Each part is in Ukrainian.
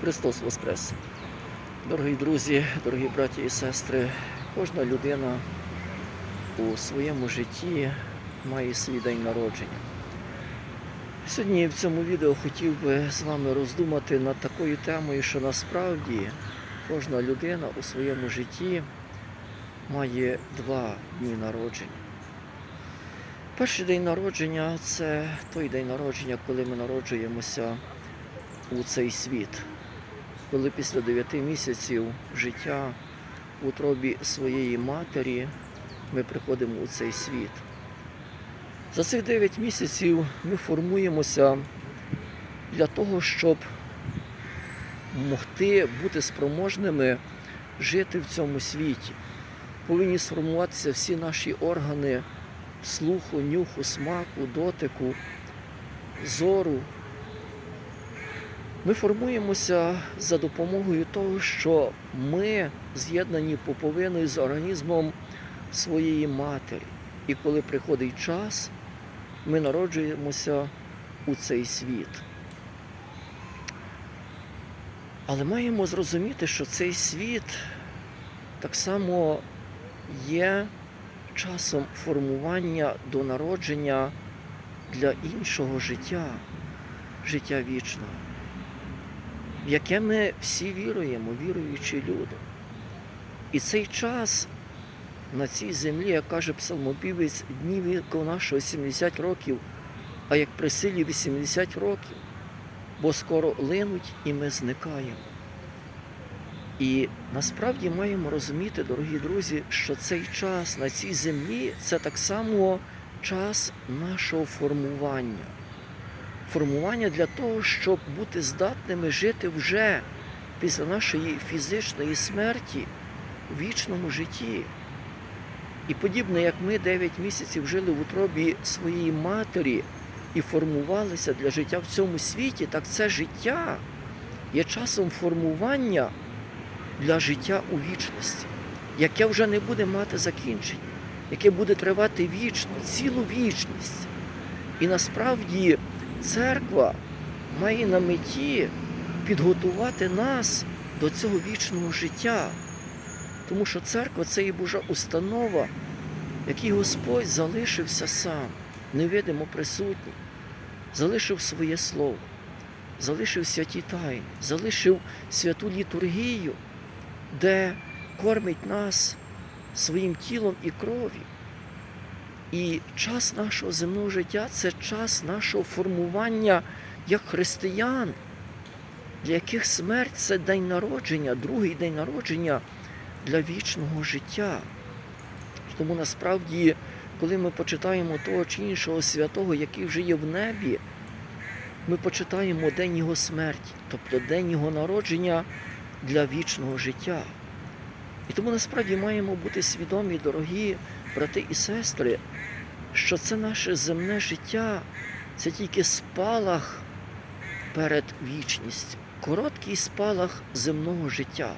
Христос Воскрес! Дорогі друзі, дорогі браті і сестри, кожна людина у своєму житті має свій день народження. Сьогодні в цьому відео хотів би з вами роздумати над такою темою, що насправді кожна людина у своєму житті має два дні народження. Перший день народження це той день народження, коли ми народжуємося у цей світ, коли після 9 місяців життя в утробі своєї матері ми приходимо у цей світ. За цих 9 місяців ми формуємося для того, щоб могти бути спроможними жити в цьому світі. Повинні сформуватися всі наші органи слуху, нюху, смаку, дотику, зору. Ми формуємося за допомогою того, що ми з'єднані поповиною з організмом своєї матері. І коли приходить час, ми народжуємося у цей світ. Але маємо зрозуміти, що цей світ так само є часом формування до народження для іншого життя, життя вічного, в яке ми всі віруємо, віруючі люди. І цей час на цій землі, як каже псалмопівець, дні віку нашого 70 років, а як при силі 80 років, бо скоро линуть і ми зникаємо. І насправді маємо розуміти, дорогі друзі, що цей час на цій землі це так само час нашого формування. Формування для того, щоб бути здатними жити вже після нашої фізичної смерті в вічному житті. І подібно як ми 9 місяців жили в утробі своєї матері і формувалися для життя в цьому світі, так це життя є часом формування для життя у вічності, яке вже не буде мати закінчення, яке буде тривати вічно, цілу вічність. І насправді церква має на меті підготувати нас до цього вічного життя. Тому що церква це є Божа установа, якій Господь залишився сам, невидимо присутній, залишив своє слово, залишив святі тайни, залишив святу літургію, де кормить нас своїм тілом і кров'ю. І час нашого земного життя це час нашого формування як християн, для яких смерть це день народження, другий день народження для вічного життя. Тому насправді, коли ми почитаємо того чи іншого святого, який вже є в небі, ми почитаємо день його смерті, тобто день його народження для вічного життя. І тому насправді маємо бути свідомі, дорогі брати і сестри, що це наше земне життя, це тільки спалах перед вічністю, короткий спалах земного життя,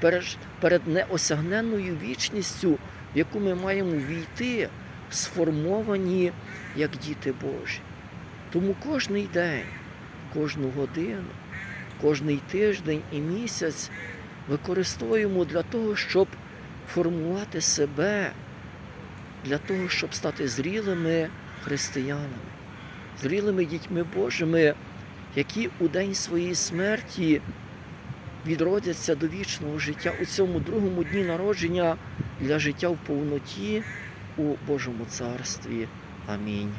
перед, перед неосягненною вічністю, в яку ми маємо війти, сформовані як діти Божі. Тому кожний день, кожну годину, кожний тиждень і місяць використовуємо для того, щоб формувати себе, для того, щоб стати зрілими християнами, зрілими дітьми Божими, які у день своєї смерті відродяться до вічного життя у цьому другому дні народження для життя в повноті у Божому царстві. Амінь.